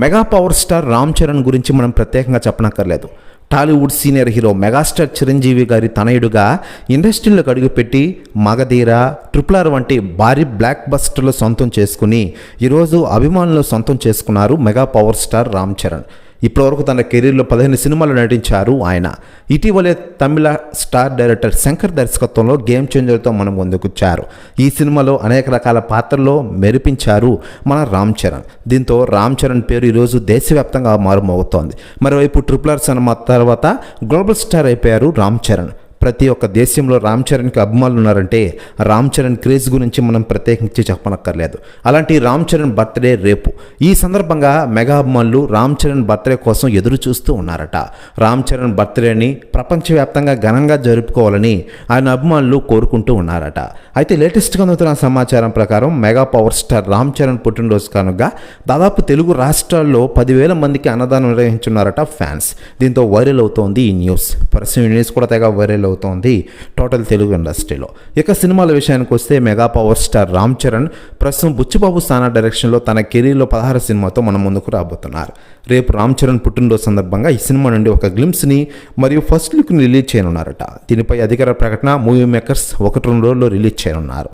Mega power star Ram Charan గురించి మనం ప్రత్యేకంగా చెప్పనక్కర్లేదు. Tollywood senior hero megastar Chiranjeevi గారి తనయుడుగా ఇండస్ట్రీలోకి అడుగుపెట్టి మగధీర ట్రిపుల్ ఆర్ వంటి భారీ బ్లాక్ బస్టర్లు సొంతం చేసుకుని ఈరోజు అభిమానులు సొంతం చేసుకున్నారు mega power star Ram Charan. ఇప్పటివరకు తన కెరీర్లో పదిహేను సినిమాలు నటించారు ఆయన. ఇటీవలే తమిళ స్టార్ డైరెక్టర్ శంకర్ దర్శకత్వంలో గేమ్ చేంజర్తో మనం ముందుకొచ్చారు. ఈ సినిమాలో అనేక రకాల పాత్రల్లో మెరిపించారు మన రామ్ చరణ్. దీంతో రామ్ చరణ్ పేరు ఈరోజు దేశవ్యాప్తంగా మారుమోగుతోంది. మరోవైపు ట్రిపుల్ ఆర్ సినిమా తర్వాత గ్లోబల్ స్టార్ అయిపోయారు రామ్ చరణ్. ప్రతి ఒక్క దేశంలో రామ్ చరణ్కి అభిమానులు ఉన్నారంటే రామ్ చరణ్ క్రేజ్ గురించి మనం ప్రత్యేకించి చెప్పనక్కర్లేదు. అలాంటి రామ్ చరణ్ బర్త్డే రేపు. ఈ సందర్భంగా మెగా అభిమానులు రామ్ చరణ్ బర్త్డే కోసం ఎదురు చూస్తూ ఉన్నారట. రామ్ చరణ్ బర్త్డేని ప్రపంచవ్యాప్తంగా ఘనంగా జరుపుకోవాలని ఆయన అభిమానులు కోరుకుంటూ ఉన్నారట. అయితే లేటెస్ట్గా అందుతున్న సమాచారం ప్రకారం mega power star Ram Charan పుట్టినరోజు కనుక దాదాపు తెలుగు రాష్ట్రాల్లో పదివేల మందికి అన్నదానం నిర్వహించున్నారట ఫ్యాన్స్. దీంతో వైరల్ అవుతోంది ఈ న్యూస్. ప్రస్తుతం న్యూస్ కూడా తెగ వైరల్ అవుతోంది. టోటల్ తెలుగు ఇండస్ట్రీలో. ఇక సినిమాల విషయానికి వస్తే mega power star Ram Charan ప్రస్తుతం బుచ్చిబాబు సానా డైరెక్షన్లో తన కెరీర్లో పదహారు సినిమాతో మన ముందుకు రాబోతున్నారు. రేపు రామ్ చరణ్ పుట్టినరోజు సందర్భంగా ఈ సినిమా నుండి ఒక గ్లిమ్స్ని మరియు ఫస్ట్ లుక్ని రిలీజ్ చేయనున్నారట. దీనిపై అధికార ప్రకటన మూవీ మేకర్స్ ఒకటి రెండు రోజుల్లో రిలీజ్ చేయనున్నారు.